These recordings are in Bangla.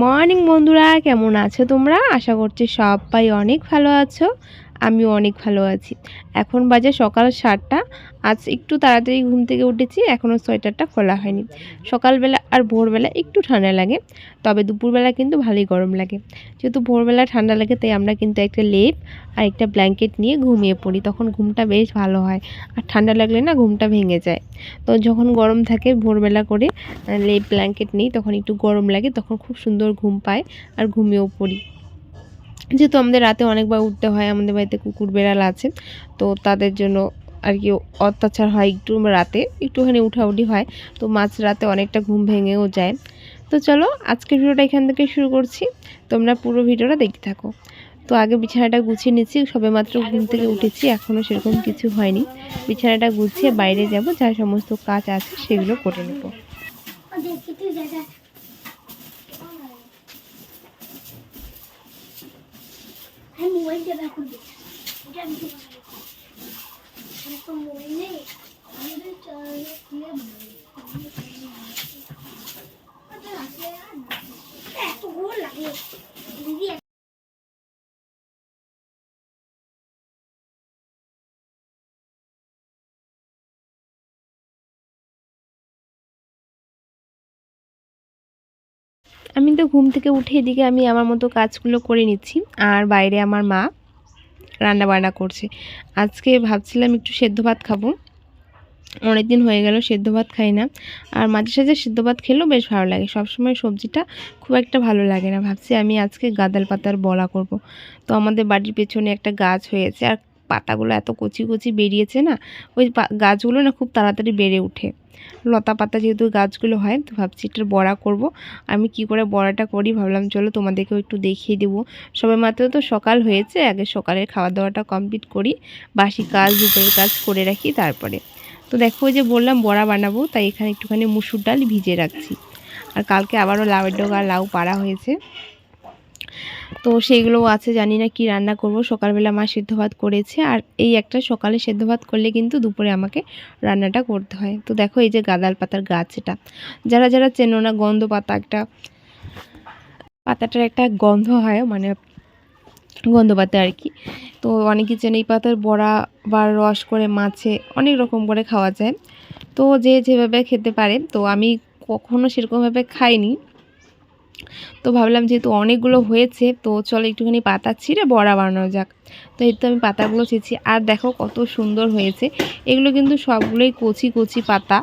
মর্নিং বন্ধুরা। কেমন আছো তোমরা? আশা করছি সবাই অনেক ভালো আছো। আমিও অনেক ভালো আছি। এখন বাজে সকাল সাতটা, আজ একটু তাড়াতাড়ি ঘুম থেকে উঠেছি এখনও সোয়েটারটা খোলা হয়নি। সকালবেলা আর ভোরবেলা একটু ঠান্ডা লাগে, তবে দুপুরবেলা কিন্তু ভালোই গরম লাগে। যেহেতু ভোরবেলা ঠান্ডা লাগে, তাই আমরা কিন্তু একটা লেপ আর একটা ব্ল্যাঙ্কেট নিয়ে ঘুমিয়ে পড়ি, তখন ঘুমটা বেশ ভালো হয়। আর ঠান্ডা লাগলে না ঘুমটা ভেঙে যায়। তো যখন গরম থাকে ভোরবেলা করে লেপ ব্ল্যাঙ্কেট নেই, তখন একটু গরম লাগে, তখন খুব সুন্দর ঘুম পায় আর ঘুমিয়েও পড়ি। যেহেতু আমাদের রাতে অনেকবার উঠতে হয় আমাদের বাড়িতে কুকুর বেড়াল আছে তো তাদের জন্য আর কি অত্যাচার হয় একটু রাতে একটুখানি উঠাউঠি হয় তো মাঝ রাতে অনেকটা ঘুম ভেঙেও যায়। তো চলো আজকের ভিডিওটা এখান থেকে শুরু করছি তোমরা পুরো ভিডিওটা দেখতে থাকো। তো আগে বিছানাটা গুছিয়ে নিচ্ছি সবে মাত্র ঘুম থেকে উঠেছি এখনও সেরকম কিছু হয়নি। বিছানাটা গুছিয়ে বাইরে যাব যা সমস্ত কাজ আছে সেগুলো করে নেব। মোবাইল দিয়ে এখন এটা আমি মোবাইল নেই আমি তো চার্জ দিয়ে এত গোল লাগে দিদি আমি তো ঘুম থেকে উঠে এদিকে আমি আমার মতো কাজগুলো করে নিচ্ছি। আর বাইরে আমার মা রান্না বান্না করছে। আজকে ভাবছিলাম একটু সেদ্ধ ভাত খাব। অনেক দিন হয়ে গেল সেদ্ধ ভাত খাই না। আর মাঝে সাঝে সেদ্ধ ভাত খেলেও বেশ ভালো লাগে। সবসময় সবজিটা খুব একটা ভালো লাগে না। ভাবছি আমি আজকে গাদাল পাতার বলা করব। তো আমাদের বাড়ির পেছনে একটা গাছ হয়েছে। আর পাতাগুলো এত কচি কচি বেরিয়েছে না, ওই গাছগুলো না খুব তাড়াতাড়ি বেড়ে ওঠে। লতা পাতা যেহেতু গাছগুলো হয়, তো ভাবছি এটার বড়া করব। আমি কি করে বড়াটা করি ভাবলাম, চলো তোমাদেরকেও একটু দেখিয়ে দেবো। সবে মাত্র তো সকাল হয়েছে, আগে সকালের খাওয়া দাওয়াটা কমপ্লিট করি, বাসি কাজ, দুপুরের কাজ করে রাখি তারপরে। তো দেখো যে বললাম, বড়া বানাবো, তাই এখানে একটুখানি মুসুর ডাল ভিজে রাখছি। আর কালকে আবারও লাউয়ের ডগা লাউ পাড়া হয়েছে। তো সেইগুলোও আছে, জানি না কি রান্না করব। সকালবেলা মা সেদ্ধ ভাত করেছে আর এই একটা সকালে সেদ্ধ ভাত করলে কিন্তু দুপুরে আমাকে রান্নাটা করতে হয়। তো দেখো এই যে গাদাল পাতার গাছ এটা। যারা যারা চেনো না গন্ধ পাতা একটা, পাতাটার একটা গন্ধ হয় মানে গন্ধ পাতা আর কি। তো অনেকে চেনে এই পাতার বড়া বা রস করে মাছে অনেক রকম করে খাওয়া যায়। তো যে যেভাবে খেতে পারে, তো আমি কখনো সেরকমভাবে খাইনি। তো ভাবলাম যেহেতু অনেকগুলো হয়েছে, তো চলো একটুখানি পাতা ছিঁড়ে বড়া বানানো যাক। তো এই তো আমি পাতাগুলো ছিঁড়ছি। আর দেখো কত সুন্দর হয়েছে। এগুলো কিন্তু সবগুলোই কচি কচি পাতা।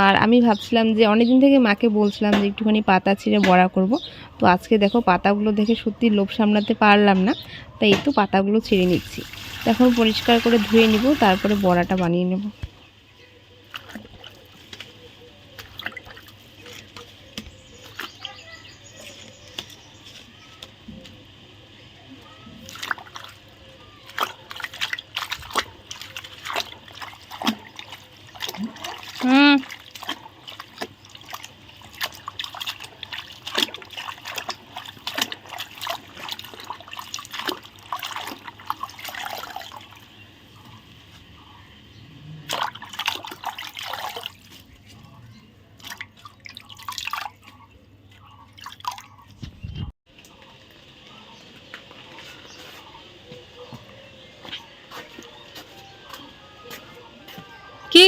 আর আমি ভাবছিলাম যে অনেকদিন থেকে মাকে বলছিলাম যে একটুখানি পাতা ছিঁড়ে বড়া করব। তো আজকে দেখো পাতাগুলো দেখে সত্যি লোভ সামলাতে পারলাম না। তাই এই তো পাতাগুলো ছিঁড়ে নিচ্ছি। এখন পরিষ্কার করে ধুয়ে নিব, তারপরে বড়াটা বানিয়ে নেব হুম কি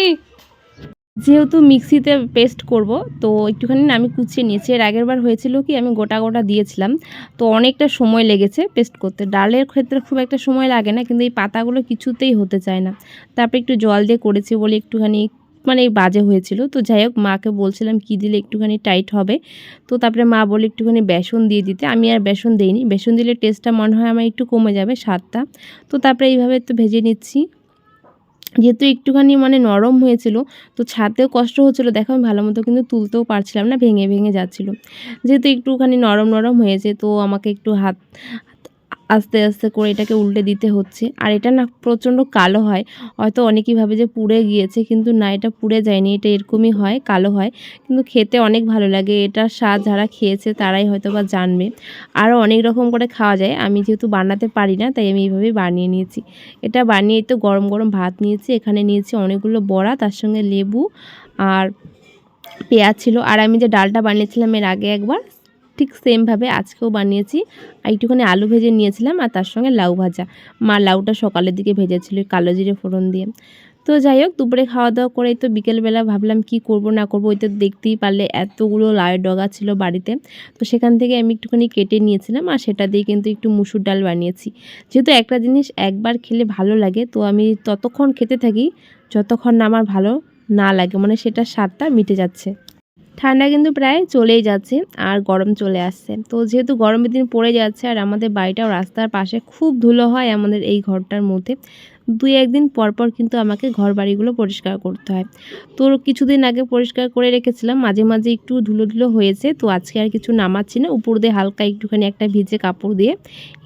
যেহেতু মিক্সিতে পেস্ট করব, তো একটুখানি আমি কুচিয়ে নিয়েছি। এর আগের বার হয়েছিল কি, আমি গোটা গোটা দিয়েছিলাম। তো অনেকটা সময় লেগেছে পেস্ট করতে। ডালের ক্ষেত্রে খুব একটা সময় লাগে না, কিন্তু এই পাতাগুলো কিছুতেই হতে চায় না। তারপরে একটু জল দিয়ে করেছি বলে একটুখানি মানে বাজে হয়েছিল। তো যাই হোক, মাকে বলছিলাম, কি দিলে একটুখানি টাইট হবে? তো তারপরে মা বলে একটুখানি বেসন দিয়ে দিতে। আমি আর বেসন দিইনি। বেসন দিলে টেস্টটা মনে হয় আমার একটু কমে যাবে, স্বাদটা। তো তারপরে এইভাবে তো ভেজে নিচ্ছি। যেহেতু একটুখানি মানে নরম হয়েছিল, তো ছাড়তেও কষ্ট হচ্ছিল। দেখো, আমি ভালো মতো কিন্তু তুলতেও পারছিলাম না, ভেঙে ভেঙে যাচ্ছিল। যেহেতু একটুখানি নরম নরম হয়েছে, তো আমাকে একটু হাত আস্তে আস্তে করে এটাকে উল্টে দিতে হচ্ছে। আর এটা না প্রচণ্ড কালো হয়। হয়তো অনেকেই ভাবে যে পুড়ে গিয়েছে, কিন্তু না, এটা পুড়ে যায়নি। এটা এরকমই হয়, কালো হয়। কিন্তু খেতে অনেক ভালো লাগে। এটার স্বাদ যারা খেয়েছে তারাই হয়তো বা জানবে। আরও অনেক রকম করে খাওয়া যায়। আমি যেহেতু বানাতে পারি না, তাই আমি এইভাবেই বানিয়ে নিয়েছি। এটা বানিয়ে তো গরম গরম ভাত নিয়েছি। এখানে নিয়েছি অনেকগুলো বড়া, তার সঙ্গে লেবু আর পেঁয়াজ ছিল। আর আমি যে ডালটা বানিয়েছিলাম এর আগে একবার ঠিক সেমভাবে আজকেও বানিয়েছি। আর একটুখানি আলু ভেজে নিয়েছিলাম আর তার সঙ্গে লাউ ভাজা। মা লাউটা সকালের দিকে ভেজেছিল কালো জিরে ফোড়ন দিয়ে। তো যাই হোক, দুপুরে খাওয়া দাওয়া করেই তো বিকেলবেলা ভাবলাম কি করব, না করব, ওই তো দেখতেই পারলে এতগুলো লাউয়ের ডগা ছিল বাড়িতে। তো সেখান থেকে আমি একটুখানি কেটে নিয়েছিলাম আর সেটা দিয়ে কিন্তু একটু মুসুর ডাল বানিয়েছি। যেহেতু একটা জিনিস একবার খেলে ভালো লাগে, তো আমি ততক্ষণ খেতে থাকি, যতক্ষণ না আমার ভালো না লাগে মানে সেটা স্বাদটা মিটে যাচ্ছে। ঠান্ডা কিন্তু প্রায় চলেই যাচ্ছে আর গরম চলে আসছে। তো যেহেতু গরমের দিন পড়ে যাচ্ছে আর আমাদের বাড়িটাও রাস্তার পাশে খুব ধুলো হয় আমাদের এই ঘরটার মধ্যে দুই একদিন পর পর কিন্তু আমাকে ঘর বাড়িগুলো পরিষ্কার করতে হয়। তো কিছুদিন আগে পরিষ্কার করে রেখেছিলাম, মাঝে মাঝে একটু ধুলো ধুলো হয়েছে, তো আজকে আর কিছু নামাচ্ছি না। উপর দিয়ে হালকা একটুখানি একটা ভিজে কাপড় দিয়ে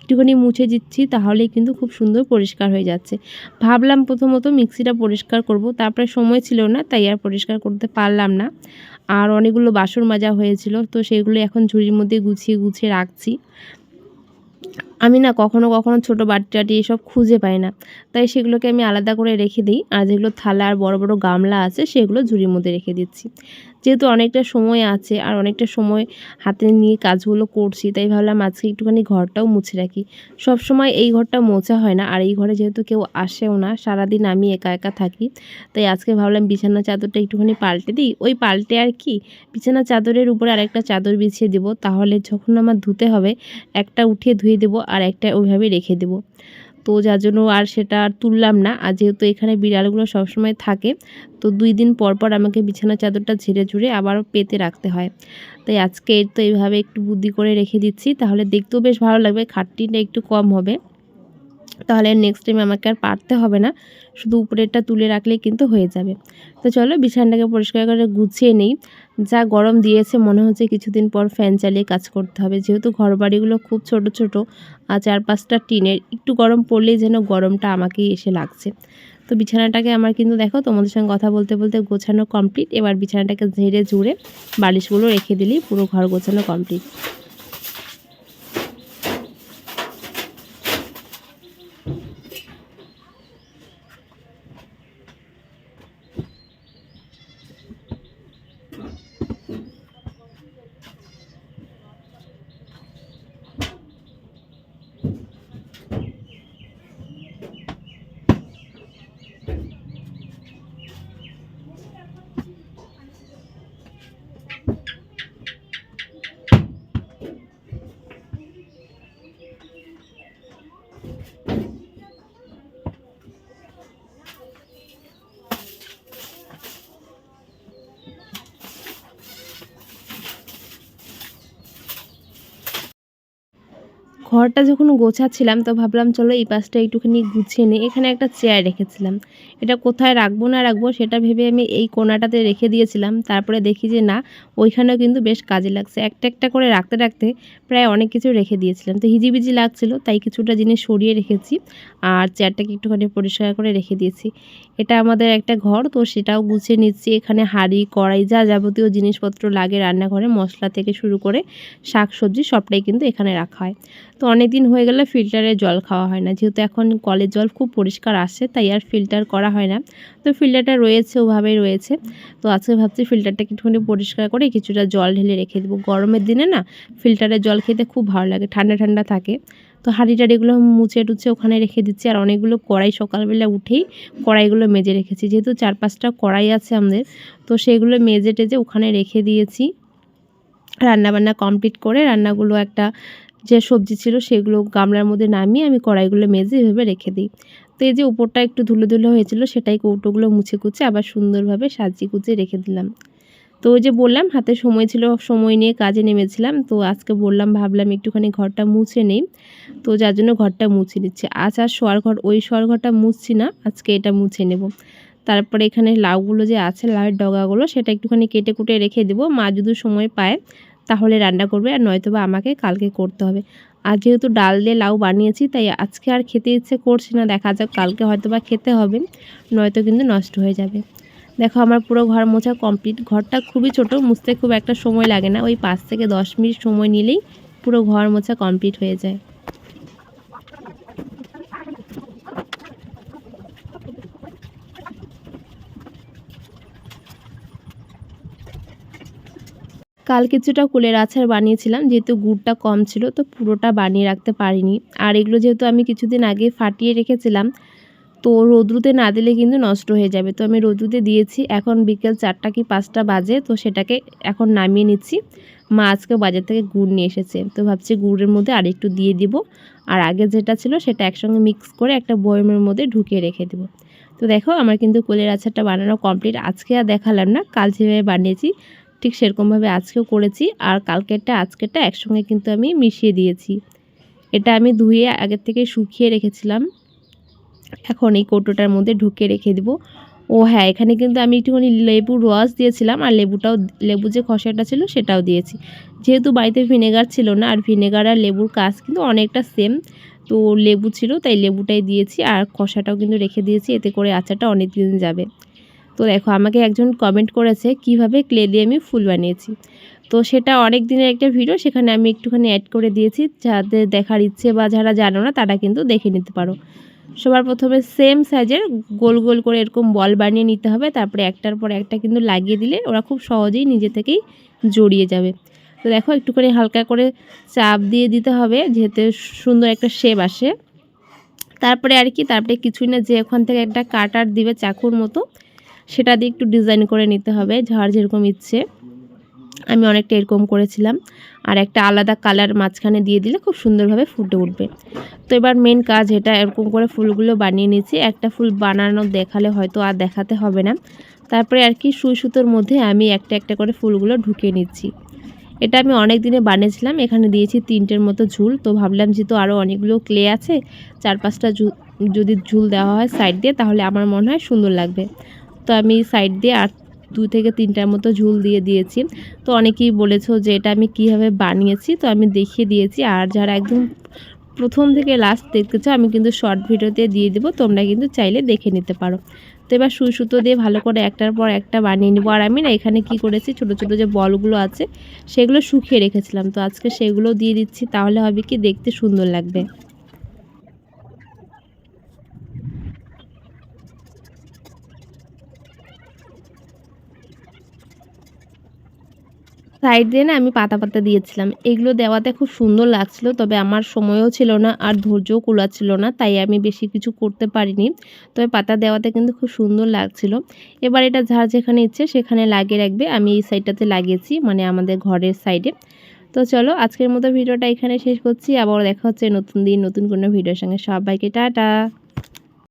একটুখানি মুছে দিচ্ছি, তাহলেই কিন্তু খুব সুন্দর পরিষ্কার হয়ে যাচ্ছে। ভাবলাম প্রথমত মিক্সিটা পরিষ্কার করব, তারপরে সময় ছিল না, তাই আর পরিষ্কার করতে পারলাম না। আর অনেকগুলো বাসন মাজা হয়েছিল, তো সেগুলো এখন ঝুড়ির মধ্যে গুছিয়ে গুছিয়ে রাখছি। আমি না কখনো কখনো ছোটো বাটি টাটি এসব খুঁজে পাই না। তাই সেগুলোকে আমি আলাদা করে রেখে দিই। আর যেগুলো থালা আর বড় বড় গামলা আছে, সেগুলো ঝুড়ির মধ্যে রেখে দিচ্ছি। যেহেতু অনেকটা সময় আছে আর অনেকটা সময় হাতে নিয়ে কাজগুলো করছি, তাই ভাবলাম আজকে একটুখানি ঘরটাও মুছে রাখি। সব সময় এই ঘরটা মোছা হয় না আর এই ঘরে যেহেতু কেউ আসেও না, সারাদিন আমি একা একা থাকি, তাই আজকে ভাবলাম বিছানা চাদরটা একটুখানি পাল্টে দিই। ওই পাল্টে আর কি, বিছানা চাদরের উপরে আরেকটা চাদর বিছিয়ে দেবো। তাহলে যখন আমার ধুতে হবে, একটা উঠিয়ে ধুয়ে দেবো আর একটা ওইভাবে রেখে দেবো। তো যার জন্য আর সেটা আর তুললাম না। আর যেহেতু এখানে বিড়ালগুলো সবসময় থাকে, তো দুই দিন পর পর আমাকে বিছানা চাদরটা ঝেড়ে ঝুড়ে আবার পেতে রাখতে হয়। তাই আজকে তো এইভাবে একটু বুদ্ধি করে রেখে দিচ্ছি, তাহলে দেখতেও বেশ ভালো লাগবে খাটটিটা একটু কম হবে। তাহলে নেক্সট টাইম আমাকে আর পারতে হবে না। শুধু উপরেরটা তুলে রাখলেই কিন্তু হয়ে যাবে। তো চলো বিছানাটাকে পরিষ্কার করে গুছিয়ে নেই। যা গরম দিয়েছে মনে হচ্ছে কিছুদিন পর ফ্যান চালিয়ে কাজ করতে হবে। যেহেতু ঘরবাড়িগুলো খুব ছোট ছোট আর চার পাঁচটা টিনের, একটু গরম পড়লেই যেন গরমটা আমাকেই এসে লাগছে। তো বিছানাটাকে আমার কিন্তু দেখো তোমাদের সঙ্গে কথা বলতে বলতে গোছানো কমপ্লিট এবার বিছানাটাকে ঝেড়ে, ঝুড়ে বালিশগুলো রেখে দিলেই পুরো ঘর গোছানো কমপ্লিট ঘরটা যখন গোছাচ্ছিলাম, তো ভাবলাম চলো এই পাশটা একটুখানি গুছিয়ে নিই। এখানে একটা চেয়ার রেখেছিলাম। এটা কোথায় রাখব, না রাখব সেটা ভেবে আমি এই কোনাটাতে রেখে দিয়েছিলাম। তারপরে দেখি যে না, ওইখানেও কিন্তু বেশ কাজে লাগছে। একটা একটা করে রাখতে রাখতে প্রায় অনেক কিছু রেখে দিয়েছিলাম। তো হিজিবিজি লাগছিল, তাই কিছুটা জিনিস সরিয়ে রেখেছি আর চেয়ারটাকে একটুখানি পরিষ্কার করে রেখে দিয়েছি। এটা আমাদের একটা ঘর, তো সেটাও গুছিয়ে নিচ্ছি। এখানে হাঁড়ি, কড়াই, যা যাবতীয় জিনিসপত্র লাগে রান্নাঘরে, মশলা থেকে শুরু করে শাক সবজি সবটাই কিন্তু এখানে রাখা হয়। তো অনেক দিন হয়ে গেলে ফিল্টারের জল খাওয়া হয় না। যেহেতু এখন কলের জল খুব পরিষ্কার আসে, তাই আর ফিল্টার করা হয় না। তো ফিল্টারটা রয়েছে, ওভাবেই রয়েছে। তো আজকে ভাবছি ফিল্টারটাকে একটুখানি পরিষ্কার করে কিছুটা জল ঢেলে রেখে দেবো। গরমের দিনে না ফিল্টারের জল খেতে খুব ভালো লাগে, ঠান্ডা ঠান্ডা থাকে। তো হাঁড়ি টাড়িগুলো মুছে টুছে ওখানে রেখে দিচ্ছি। আর অনেকগুলো কড়াই সকালবেলা উঠেই কড়াইগুলো মেজে রেখেছি। যেহেতু চার পাঁচটা কড়াই আছে আমাদের, তো সেগুলো মেজে টেজে ওখানে রেখে দিয়েছি। রান্নাবান্না কমপ্লিট করে রান্নাগুলো একটা যে সবজি ছিল সেগুলো গামলার মধ্যে নামিয়ে আমি কড়াইগুলো মেজে এভাবে রেখে দিই। তো এই যে উপরটা একটু ধুলো ধুলো হয়েছিল সেটাই কৌটোগুলো মুছে কুচে আবার সুন্দরভাবে সাজিয়ে কুচিয়ে রেখে দিলাম। তো ওই যে বললাম হাতে সময় ছিল, সময় নিয়ে কাজে নেমেছিলাম। তো আজকে বললাম, ভাবলাম একটুখানি ঘরটা মুছে নেই। তো যার জন্য ঘরটা মুছে নিচ্ছে। আজ আর শোয়ার ঘর, ওই শোয়ার ঘরটা মুছছি না, আজকে এটা মুছে নেব। তারপরে এখানে লাউগুলো যে আছে, লাউয়ের ডগাগুলো, সেটা একটুখানি কেটে কুটে রেখে দেবো। মা যদি সময় পায় তাহলে রান্না করবে আর নয়তো বা আমাকে কালকে করতে হবে। আর যেহেতু ডাল দিয়ে লাউ বানিয়েছি, তাই আজকে আর খেতে ইচ্ছে করছে না। দেখা যাক, কালকে হয়তো বা খেতে হবে, নয়তো কিন্তু নষ্ট হয়ে যাবে। দেখো, আমার পুরো ঘর মোছা কমপ্লিট। ঘরটা খুবই ছোট, মুছতে খুব একটা সময় লাগে না। ওই পাঁচ থেকে দশ মিনিট সময় নিলেই পুরো ঘর মোছা কমপ্লিট হয়ে যায়। কাল কিছুটা কুলের আচার বানিয়েছিলাম, যেহেতু গুড়টা কম ছিল, তো পুরোটা বানিয়ে রাখতে পারিনি। আর এগুলো যেহেতু আমি কিছুদিন আগে ফাটিয়ে রেখেছিলাম, তো রোদ্রুতে না দিলে কিন্তু নষ্ট হয়ে যাবে। তো আমি রোদ্রুতে দিয়েছি, এখন বিকেল চারটা কি পাঁচটা বাজে, তো সেটাকে এখন নামিয়ে নিচ্ছি। মা আজকে বাজার থেকে গুড় নিয়ে এসেছে, তো ভাবছি গুড়ের মধ্যে আরেকটু দিয়ে দিব। আর আগে যেটা ছিল সেটা একসঙ্গে মিক্স করে একটা বয়মের মধ্যে ঢুকিয়ে রেখে দেবো। তো দেখো, আমার কিন্তু কুলের আচারটা বানানো কমপ্লিট। আজকে আর দেখালাম না, কাল যেভাবে বানিয়েছি ঠিক সেরকমভাবে আজকেও করেছি আর কালকেরটা, আজকেরটা একসঙ্গে কিন্তু আমি মিশিয়ে দিয়েছি। এটা আমি ধুয়ে আগের থেকে শুকিয়ে রেখেছিলাম। এখন এই কৌটোটার মধ্যে ঢুকে রেখে দেবো। ও হ্যাঁ এখানে কিন্তু আমি একটুখানি লেবুর রস দিয়েছিলাম আর লেবুটাও লেবু যে খসাটা ছিল সেটাও দিয়েছি। যেহেতু বাড়িতে ভিনেগার ছিল না আর ভিনেগার আর লেবুর কাজ কিন্তু অনেকটা সেম তো লেবু ছিল তাই লেবুটাই দিয়েছি আর খসাটাও কিন্তু রেখে দিয়েছি, এতে করে আচারটা অনেক দিন যাবে। তো দেখো, আমাকে একজন কমেন্ট করেছে, কীভাবে ক্লে দিয়ে আমি ফুল বানিয়েছি? তো সেটা অনেক দিনের একটা ভিডিও সেখানে আমি একটুখানি অ্যাড করে দিয়েছি। যাদের দেখার ইচ্ছে বা যারা জানো না, তারা কিন্তু দেখে নিতে পারো। সবার প্রথমে সেম সাইজের গোল গোল করে এরকম বল বানিয়ে নিতে হবে। তারপরে একটার পর একটা কিন্তু লাগিয়ে দিলে ওরা খুব সহজেই নিজে থেকেই জড়িয়ে যাবে। তো দেখো, একটুখানি হালকা করে চাপ দিয়ে দিতে হবে, যেহেতু সুন্দর একটা শেপ আসে। তারপরে আর কি, তারপরে কিছুই না, যে ওখান থেকে একটা কাটার দিবে চাকুর মতো সেটা দিয়ে একটু ডিজাইন করে নিতে হবে, যার যেরকম ইচ্ছে। আমি অনেকটা এরকম করেছিলাম। আর একটা আলাদা কালার মাঝখানে দিয়ে দিলে খুব সুন্দরভাবে ফুটে উঠবে। তো এবার মেন কাজ এটা, এরকম করে ফুলগুলো বানিয়ে নিয়েছি। একটা ফুল বানানো দেখালে হয়তো আর দেখাতে হবে না। তারপরে আর কি সুই সুতোর মধ্যে আমি একটা একটা করে ফুলগুলো ঢুকিয়ে নিচ্ছি। এটা আমি অনেক দিনে বানিয়েছিলাম, এখানে দিয়েছি তিনটের মতো ঝুল। তো ভাবলাম যেহেতু আরও অনেকগুলো ক্লে আছে, চার পাঁচটা যদি ঝুল দেওয়া হয় সাইড দিয়ে, তাহলে আমার মনে হয় সুন্দর লাগবে। তো আমি সাইড দিয়ে আর দু থেকে তিনটার মতো ঝুল দিয়ে দিয়েছি। তো অনেকেই বলেছ যে এটা আমি কীভাবে বানিয়েছি? তো আমি দেখিয়ে দিয়েছি। আর যারা একদম প্রথম থেকে লাস্ট দেখতে চাও, আমি কিন্তু শর্ট ভিডিওতে দিয়ে দেবো। তোমরা কিন্তু চাইলে দেখে নিতে পারো। তো এবার সুই সুতো দিয়ে ভালো করে একটার পর একটা বানিয়ে নেব। আর আমি না এখানে কি করেছি, ছোট ছোট যে বলগুলো আছে, সেগুলো শুকিয়ে রেখেছিলাম। তো আজকে সেগুলো দিয়ে দিচ্ছি, তাহলে হবে কি দেখতে সুন্দর লাগবে। সাইড দিয়ে না আমি পাতা পাতা দিয়েছিলাম। এগুলো দেওয়াতে খুব সুন্দর লাগছিল, তবে আমার সময়ও ছিল না আর ধৈর্যও কুলাচ্ছিল না, তাই আমি বেশি কিছু করতে পারিনি। তবে পাতা দেওয়াতে কিন্তু খুব সুন্দর লাগছিল। এবার এটা ঝাড় যেখানে ইচ্ছে সেখানে লাগিয়ে রাখবে, আমি এই সাইডটাতে লাগিয়েছি মানে আমাদের ঘরের সাইডে। তো চলো, আজকের মতো ভিডিওটা এখানে শেষ করছি, আবার দেখা হচ্ছে নতুন দিন, নতুন কোনো ভিডিওর সঙ্গে। সবাইকে টাটা!